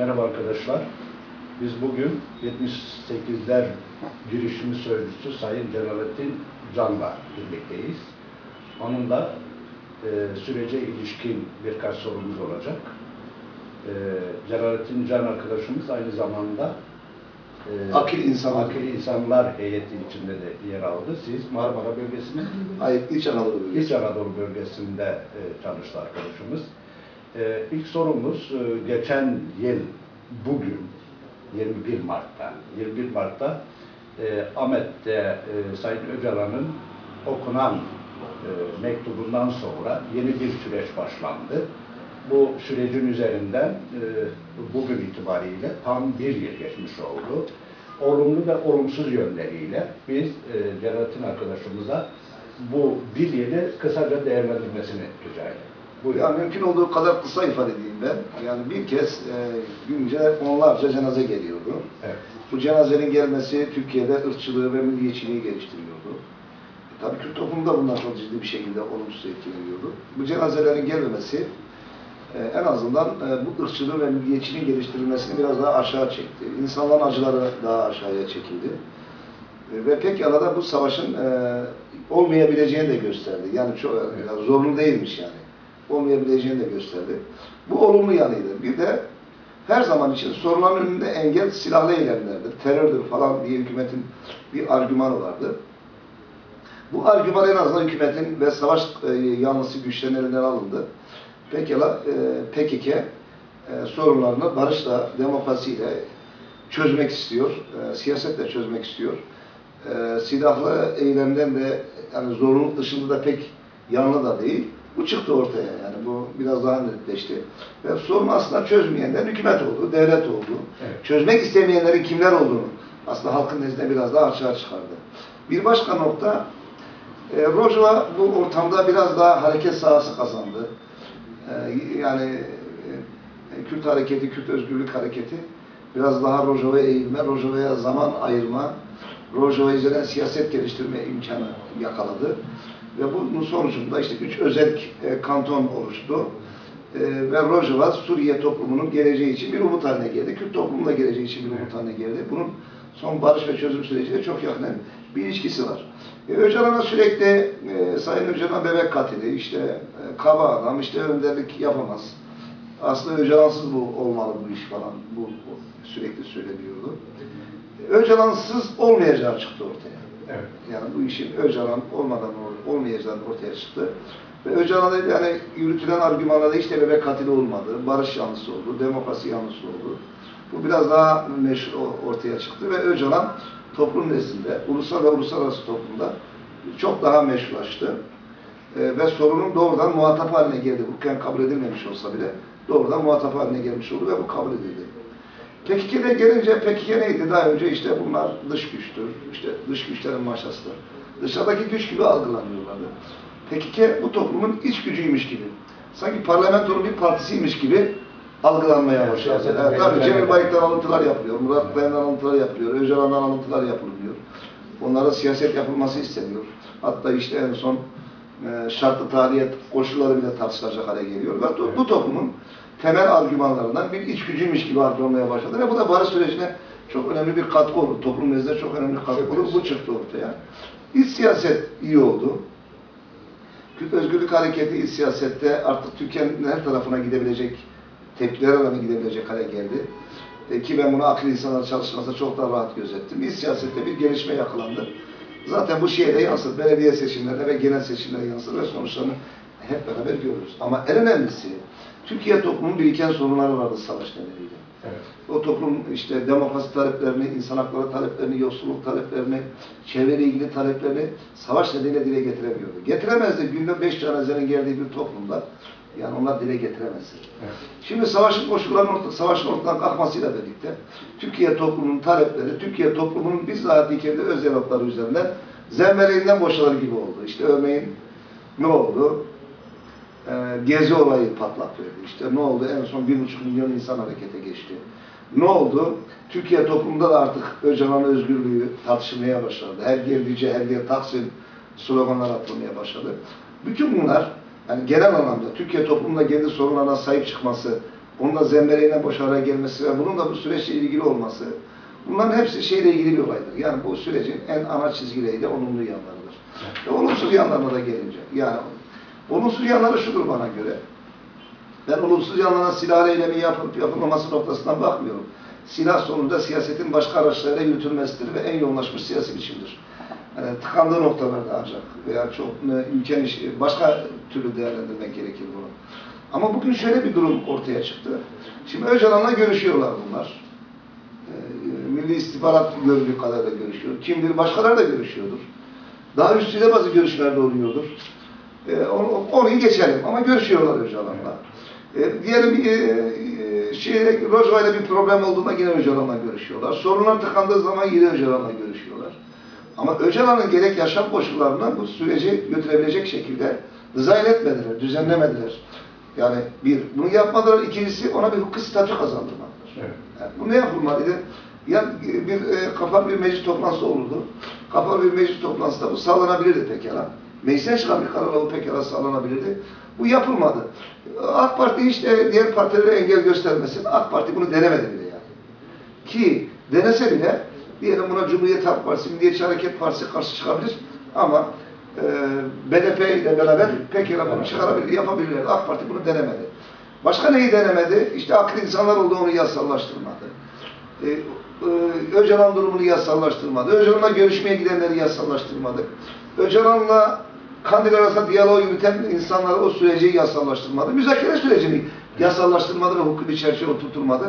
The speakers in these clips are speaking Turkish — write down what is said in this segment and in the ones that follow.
Merhaba arkadaşlar. Biz bugün 78'ler girişimi sözcüsü Sayın Celalettin Can'la birlikteyiz. Onunla e, sürece ilişkin birkaç sorumuz olacak. E, Celalettin Can arkadaşımız aynı zamanda e, Akil insanlar. Akil İnsanlar heyeti içinde de yer aldı. Siz Marmara bölgesinde Hayır, İç Anadolu bölgesi. İç Anadolu bölgesinde e, çalıştı arkadaşımız. E, ilk sorumuz e, geçen yıl bugün 21 Mart'ta 21 Mart'ta e, Ahmet'te e, Sayın Öcalan'ın okunan e, mektubundan sonra yeni bir süreç başlandı. Bu sürecin üzerinden bugün itibariyle tam bir yıl geçmiş oldu. Olumlu ve olumsuz yönleriyle biz e, Celalettin arkadaşımıza bu bir yılı kısaca değerlendirmesini rica ederim. Yani mümkün olduğu kadar kısa ifade edeyim ben. Yani bir kez e, günce onlarca cenaze geliyordu. Evet. Bu cenazenin gelmesi Türkiye'de ırkçılığı ve milliyetçiliği geliştiriyordu. E, tabii Kürt toplumu da bundan çok ciddi bir şekilde olumsuz etkileniyordu. Bu cenazelerin gelmemesi e, en azından e, bu ırkçılığı ve milliyetçiliğin geliştirilmesini biraz daha aşağı çekti. İnsanların acıları daha aşağıya çekildi. E, Ve pekala da bu savaşın e, olmayabileceğini de gösterdi. Yani çok yani zorunlu değilmiş yani. Olmayabileceğini de gösterdi. Bu olumlu yanıydı. Bir de her zaman için sorunların önünde engel silahlı eylemlerdir, terördür falan diye hükümetin bir argümanı vardı. Bu argüman en azından hükümetin ve savaş e, yanlısı güçlerin elinden alındı. Pekala e, PKK e, sorunlarını barışla, demokrasiyle çözmek istiyor, e, siyasetle çözmek istiyor. E, silahlı eylemden de yani zorunluluk dışında da pek yanlı da değil. Bu çıktı ortaya yani bu biraz daha netleşti. Ve sorunu aslında çözmeyenler hükümet oldu, devlet oldu. Evet. Çözmek istemeyenlerin kimler olduğunu aslında halkın nezdinde biraz daha açığa çıkardı. Bir başka nokta e, Rojava bu ortamda biraz daha hareket sahası kazandı. E, yani e, Kürt hareketi, Kürt özgürlük hareketi biraz daha Rojava'ya eğilme, Rojava'ya zaman ayırma, Rojava üzerine siyaset geliştirme imkanı yakaladı. Ve bunun sonucunda işte üç özel e, kanton oluştu. E, ve Rojava Suriye toplumunun geleceği için bir umut haline geldi. Kürt toplumunun da geleceği için bir umut haline geldi. Bunun son barış ve çözüm süreciyle çok yakın bir ilişkisi var. E, Öcalan'a sürekli Sayın Öcalan bebek katili, işte kaba adam, işte önderlik yapamaz. Aslında Öcalansız bu olmalı bu iş falan. Bu, bu sürekli söyleniyordu. Öcalansız olmayacağı çıktı ortaya. Evet. Yani bu işin Öcalan olmadan ol- olmayacağı ortaya çıktı. Ve Öcalan'ın yani yürütülen argümanlarda işte bebek katili olmadı, barış yanlısı oldu, demokrasi yanlısı oldu. Bu biraz daha meşhur ortaya çıktı ve Öcalan toplum nezdinde, ulusal ve uluslararası toplumda çok daha meşrulaştı. Ee, ve sorunun doğrudan muhatap haline geldi. Hukuken kabul edilmemiş olsa bile doğrudan muhatap haline gelmiş oldu ve bu kabul edildi. PKK'de gelince PKK neydi? Daha önce işte bunlar dış güçtür, işte dış güçlerin maşasıdır. Dışarıdaki güç gibi algılanıyorlardı. PKK bu toplumun iç gücüymüş gibi. Sanki parlamentonun bir partisiymiş gibi algılanmaya başladı. Evet, tabii Cemil Bayık'tan alıntılar yapılıyor, Murat Dayan'dan alıntılar yapılıyor, Öcalan'dan alıntılar yapılıyor. Onlara siyaset yapılması isteniyor. Hatta işte en son e, şartlı tahliyet koşulları bile tartışılacak hale geliyor. Ve bu toplumun temel argümanlarından bir iç gücüymüş gibi algılanmaya başladı. Ve bu da barış sürecine çok önemli bir katkı olur. Toplum nezdinde çok önemli bir katkı olur. Bu çıktı ortaya. İç siyaset iyi oldu. Kürt Özgürlük Hareketi iç siyasette artık Türkiye'nin her tarafına gidebilecek, tepkiler alanı gidebilecek hale geldi. E, ki ben bunu akıl insanlar çalışmasında çok daha rahat gözettim. İç siyasette bir gelişme yakalandı. Zaten bu şeye de yansır. Belediye seçimlerine ve genel seçimlere yansır ve sonuçlarını hep beraber görürüz. Ama en önemlisi Türkiye toplumunun biriken sorunları vardı savaş nedeniyle. Evet. O toplum işte demokrasi taleplerini, insan hakları taleplerini, yoksulluk taleplerini, çevreyle ilgili taleplerini savaş nedeniyle dile getiremiyordu. Getiremezdi. Günde beş cenazenin geldiği bir toplumda. Yani onlar dile getiremezdi. Evet. Şimdi savaşın koşullarının orta, savaşın ortadan kalkmasıyla birlikte Türkiye toplumunun talepleri, Türkiye toplumunun bizzat kendi özel hakları üzerinden zemberinden boşalır gibi oldu. İşte örneğin ne oldu? Ee, gezi olayı patlak verdi. İşte ne oldu? En son bir buçuk milyon insan harekete geçti. Ne oldu? Türkiye toplumunda da artık Öcalan özgürlüğü tartışılmaya başladı. Her geldiğince her yer Taksim sloganlar atılmaya başladı. Bütün bunlar yani genel anlamda Türkiye toplumunda kendi sorunlarına sahip çıkması onun da zembereğine boş araya gelmesi ve bunun da bu süreçle ilgili olması, bunların hepsi şeyle ilgili bir olaydır. Yani bu sürecin en ana çizgileri de olumlu yanlarıdır. Ve olumsuz yanlarına da gelince, yani olumsuz yanları şudur bana göre. Ben olumsuz yanlarına silah eylemi yapıp yapılmaması noktasından bakmıyorum. Silah sonunda siyasetin başka araçlarıyla yürütülmesidir ve en yoğunlaşmış siyasi biçimdir. Yani tıkandığı noktalarda ancak veya çok e, ülkenin işi- başka türlü değerlendirmek gerekir bunu. Ama bugün şöyle bir durum ortaya çıktı. Şimdi Öcalan'la görüşüyorlar bunlar. E, Milli İstihbarat gördüğü kadarıyla görüşüyor. Kim bilir başkaları da görüşüyordur. Daha üstüne bazı görüşmeler de oluyordur. E, onu, onu geçelim ama görüşüyorlar Öcalan'la. E, diyelim e, e, şey, Rojava'yla bir problem olduğunda yine Öcalan'la görüşüyorlar. Sorunlar tıkandığı zaman yine Öcalan'la görüşüyorlar. Ama Öcalan'ın gerek yaşam koşullarına bu süreci götürebilecek şekilde dizayn etmediler, düzenlemediler. Yani bir, bunu yapmadılar. İkincisi ona bir hukuki statü kazandırmadılar. Evet. Yani bu ne yapılmalıydı? Ya bir e, kapalı bir meclis toplantısı olurdu. Kapalı bir meclis toplantısında bu sağlanabilirdi pekala. Meclisten çıkan bir kararla pekala sağlanabilirdi. Bu yapılmadı. AK Parti hiç de diğer partilere engel göstermesin. AK Parti bunu denemedi bile yani. Ki denese bile diyelim buna Cumhuriyet Halk Partisi, Milliyetçi Hareket Partisi karşı çıkabilir ama e, BDP ile beraber pekala bunu çıkarabilir, yapabilirler. AK Parti bunu denemedi. Başka neyi denemedi? İşte akıl insanlar oldu onu yasallaştırmadı. E, e, Öcalan durumunu yasallaştırmadı. Öcalan'la görüşmeye gidenleri yasallaştırmadı. Öcalan'la Kandil arasında diyalog yürüten insanları o süreci yasallaştırmadı. Müzakere sürecini yasallaştırmadı ve hukuki çerçeve oturtulmadı.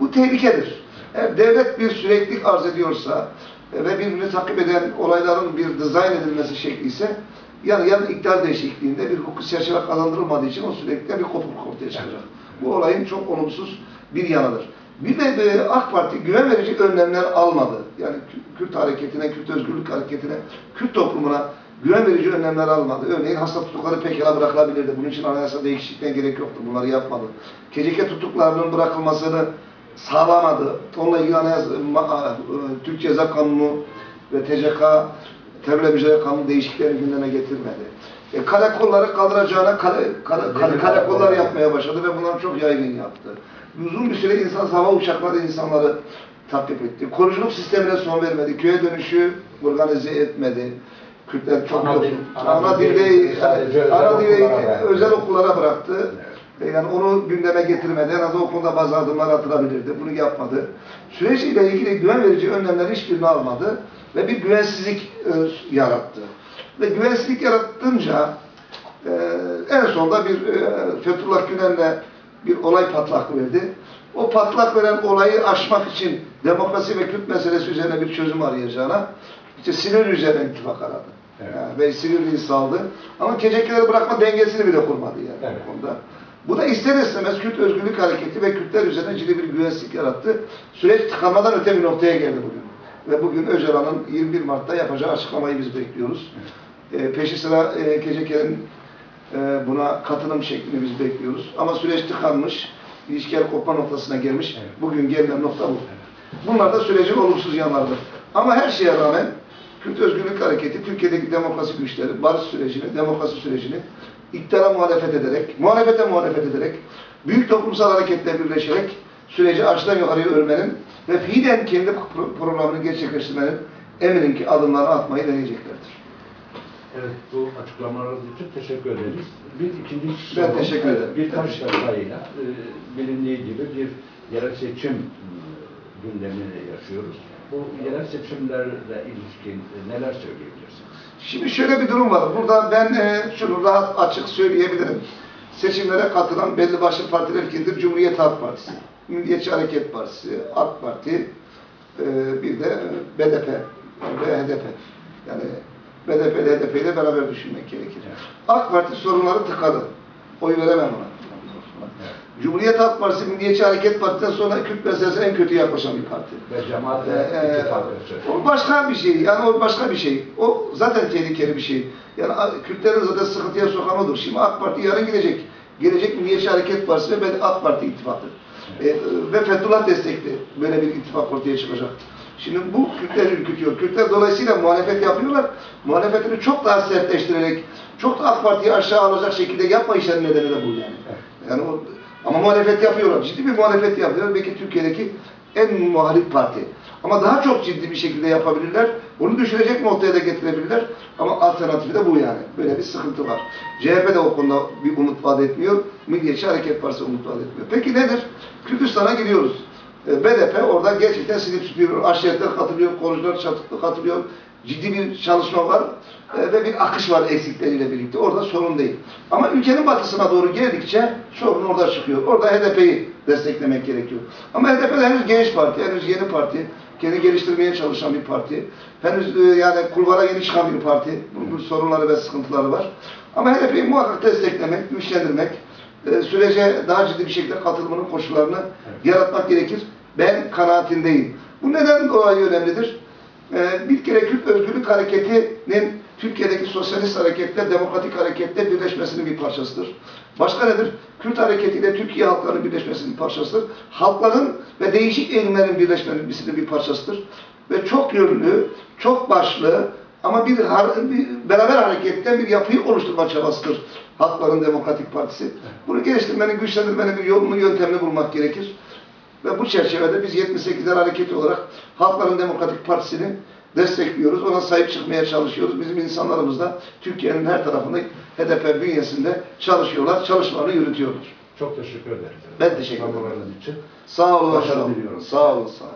Bu tehlikedir. Eğer devlet bir süreklilik arz ediyorsa ve birbirini takip eden olayların bir dizayn edilmesi şekli ise yani yarın iktidar değişikliğinde bir hukuki çerçeve kazandırılmadığı için o sürekli bir kopukluk ortaya çıkacak. Bu olayın çok olumsuz bir yanıdır. Bir de e, AK Parti güven verici önlemler almadı. Yani Kü- Kürt hareketine, Kürt özgürlük hareketine, Kürt toplumuna güven verici önlemler almadı. Örneğin hasta tutukları pekala bırakılabilirdi. Bunun için anayasa değişikliğine gerek yoktu. Bunları yapmadı. KCK tutuklarının bırakılmasını sağlamadı. Onunla ilgili anayasa, e, Türk Ceza Kanunu ve TCK terörle mücadele kanunu değişikliklerini gündeme getirmedi. E, karakolları kaldıracağına kare, kare, kare, karakollar yapmaya başladı ve bunları çok yaygın yaptı. Uzun bir süre insan hava uçakları insanları takip etti. Koruculuk sistemine son vermedi. Köye dönüşü organize etmedi. Kürtler çok Ana yok. ana Ana dil- dilde sadece özel ana bıraktı. özel okullara bıraktı. E, Yani onu gündeme getirmedi. En az o konuda bazı adımlar atılabilirdi. Bunu yapmadı. Süreciyle ilgili güven verici önlemler hiçbirini almadı ve bir güvensizlik e, yarattı. Ve güvensizlik yarattınca e, en sonunda bir e, Fethullah Gülen'le bir olay patlak verdi. O patlak veren olayı aşmak için demokrasi ve Kürt meselesi üzerine bir çözüm arayacağına işte Silivri üzerine ittifak aradı. Evet. Yani ve Silivri'yi saldı. Ama keçekleri bırakma dengesini bile kurmadı yani Evet. bu konuda. Bu da ister istemez Kürt özgürlük hareketi ve Kürtler üzerine ciddi bir güvensizlik yarattı. Süreç tıkanmadan öte bir noktaya geldi bugün. Ve bugün Öcalan'ın 21 Mart'ta yapacağı açıklamayı biz bekliyoruz. E, peşi sıra e, Keceker'in e, buna katılım şeklini biz bekliyoruz. Ama süreç tıkanmış, ilişkiler kopma noktasına gelmiş. Evet. Bugün gelinen nokta bu. Bunlar da sürecin olumsuz yanlarıdır. Ama her şeye rağmen Kürt Özgürlük Hareketi Türkiye'deki demokrasi güçleri, barış sürecini, demokrasi sürecini iktidara muhalefet ederek, muhalefete muhalefet ederek, büyük toplumsal hareketle birleşerek süreci açtan yukarıya örmenin ve fiilen kendi pro- programını gerçekleştirmenin eminim ki adımlarını atmayı deneyeceklerdir. Evet, bu açıklamalarınız için teşekkür ederiz. Bir ikinci Ben teşekkür ederim. Birkaç detayıyla e, bilindiği gibi bir yerel seçim gündemini yaşıyoruz. Bu yerel seçimlerle ilişkin neler söyleyebilirsiniz? Şimdi şöyle bir durum var. Burada ben e, şunu rahat açık söyleyebilirim. Seçimlere katılan belli başlı partiler kimdir? Cumhuriyet Halk Partisi, Milliyetçi Hareket Partisi, AK Parti, e, bir de BDP ve HDP. Yani BDP ile HDP ile beraber düşünmek gerekir. AK Parti sorunları tıkadı. Oy veremem ona. Cumhuriyet Halk Partisi, Milliyetçi Hareket Partisi'nden sonra Kürt meselesine en kötü yaklaşan bir parti. Ve cemaat Ee, e, o başka bir şey. Yani o başka bir şey. O zaten tehlikeli bir şey. Yani Kürtlerin zaten sıkıntıya sokan odur. Şimdi AK Parti yarın gidecek. Gelecek Milliyetçi Hareket Partisi ve AK Parti ittifakı. E, ve Fethullah destekli böyle bir ittifak ortaya çıkacak. Şimdi bu Kürtler ürkütüyor. Kürtler dolayısıyla muhalefet yapıyorlar. Muhalefetini çok daha sertleştirerek, çok da AK Parti'yi aşağı alacak şekilde yapma işleri nedeni de bu yani. Yani o Ama muhalefet yapıyorlar. Ciddi bir muhalefet yapıyorlar. Belki Türkiye'deki en muhalif parti. Ama daha çok ciddi bir şekilde yapabilirler. Bunu düşürecek noktaya da getirebilirler. Ama alternatifi de bu yani. Böyle bir sıkıntı var. CHP de o konuda bir umut vaat etmiyor. Milliyetçi Hareket Partisi umut vaat etmiyor. Peki nedir? Kürdistan'a gidiyoruz. E, BDP orada gerçekten silip süpürüyor. Aşiretler katılıyor, korucular katılıyor. Ciddi bir çalışma var e, ve bir akış var eksikleriyle birlikte. Orada sorun değil. Ama ülkenin batısına doğru geldikçe sorun orada çıkıyor. Orada HDP'yi desteklemek gerekiyor. Ama HDP de henüz genç parti, henüz yeni parti. Kendi geliştirmeye çalışan bir parti. Henüz e, yani kulvara yeni çıkan bir parti. Bunun sorunları ve sıkıntıları var. Ama HDP'yi muhakkak desteklemek, güçlendirmek, e, sürece daha ciddi bir şekilde katılımının koşullarını yaratmak gerekir. Ben kanaatindeyim. Bu neden dolayı önemlidir? E, bir kere Kürt Özgürlük Hareketi'nin Türkiye'deki sosyalist hareketle, demokratik hareketle birleşmesinin bir parçasıdır. Başka nedir? Kürt hareketiyle Türkiye halklarının birleşmesinin bir parçasıdır. Halkların ve değişik eğilimlerin birleşmesinin bir parçasıdır. Ve çok yönlü, çok başlı ama bir, bir beraber hareketten bir yapıyı oluşturma çabasıdır Halkların Demokratik Partisi. Bunu geliştirmenin, güçlendirmenin bir yolunu, yöntemini bulmak gerekir. Ve bu çerçevede biz 78'ler hareketi olarak Halkların Demokratik Partisi'ni destekliyoruz. Ona sahip çıkmaya çalışıyoruz. Bizim insanlarımız da Türkiye'nin her tarafında HDP bünyesinde çalışıyorlar, çalışmalarını yürütüyorlar. Çok teşekkür ederim. Ben teşekkür ederim. Sağ olun. Sağ olun. Sağ olun.